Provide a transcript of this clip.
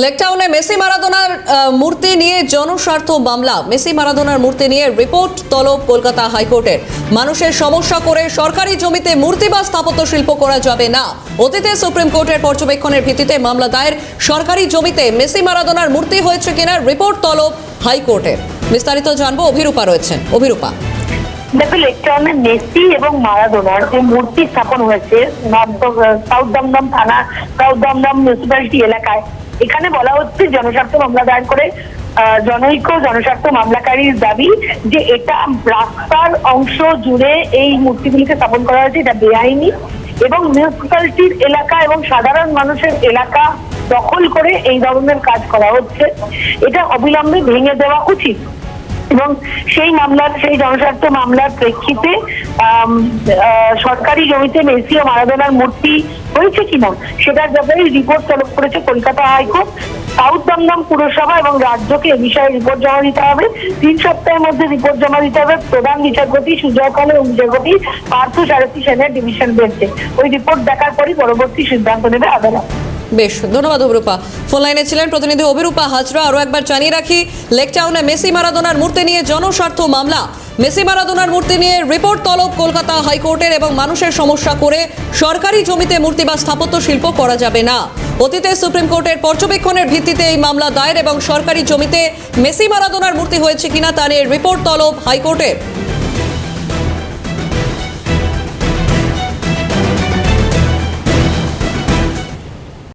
লেকটাউনে Messi মারাদোনার মূর্তি নিয়ে জনস্বার্থ মামলা। মেসি মারাদোনার মূর্তি নিয়ে রিপোর্ট তলব কলকাতা হাইকোর্টের মানুষের সমস্যা করে সরকারি জমিতে মূর্তি বা স্থাপত্য শিল্প করা যাবে না। অতীতে সুপ্রিম কোর্টের পর্যবেক্ষণের ভিত্তিতে মামলা দায়ের। সরকারি জমিতে মেসি মারাদোনার মূর্তি হয়েছে কিনা রিপোর্ট তলব হাইকোর্টের বিস্তারিত জানব, অভিরূপা রয়েছেন। অভিরূপা। দেখো, লেকটাউনে মেসি এবং মারাদোনার যে মূর্তি স্থাপন হয়েছে সাউথ দমদম থানা, সাউথ দমদম মিউনিসিপ্যালিটি এলাকায় এখানে বলা হচ্ছে জনস্বার্থ মামলা দায়ের করে জনৈক জনস্বার্থ মামলাকারীর দাবি যে এটা রাস্তার অংশ জুড়ে এই মূর্তিগুলিকে স্থাপন করা হয়েছে, এটা বেআইনি এবং মিউনিসিপ্যালিটির এলাকা এবং সাধারণ মানুষের এলাকা দখল করে এই ধরনের কাজ করা হচ্ছে। এটা অবিলম্বে ভেঙে দেওয়া উচিত। এবং সেই মামলার, সেই জনস্বার্থ মামলার প্রেক্ষিতে সরকারি জমিতে মেসি ও মারাদোনার মূর্তি হয়েছে কিনা, সেটার ব্যাপারে রিপোর্ট তলব করেছে কলকাতা হাইকোর্ট। সাউথ দমদম পুরসভা এবং রাজ্যকে এ বিষয়ে রিপোর্ট জমা দিতে হবে। তিন সপ্তাহের মধ্যে রিপোর্ট জমা দিতে হবে। প্রধান বিচারপতি সুজয় খান এবং বিচারপতি পার্থ সারথী সেনের ডিভিশন বেঞ্চে। ওই রিপোর্ট দেখার পরই পরবর্তী সিদ্ধান্ত নেবে আদালত। বেশ, ধন্যবাদ অভিরূপা। ফোন লাইনে ছিলেন প্রতিনিধি অভিরূপা হাজরা। আরও একবার জানিয়ে রাখি লেকটাউনে মেসি মারাদোনার মূর্তি নিয়ে জনস্বার্থ মামলা। মেসি মারাদোনার মূর্তি নিয়ে রিপোর্ট তলব কলকাতা হাইকোর্টের এবং মানুষের সমস্যা করে সরকারি জমিতে মূর্তি বা স্থাপত্য শিল্প করা যাবে না। অতীতে সুপ্রিম কোর্টের পর্যবেক্ষণের ভিত্তিতে এই মামলা দায়ের এবং সরকারি জমিতে মেসি মারাদোনার মূর্তি হয়েছে কিনা তা নিয়ে রিপোর্ট তলব হাইকোর্টের।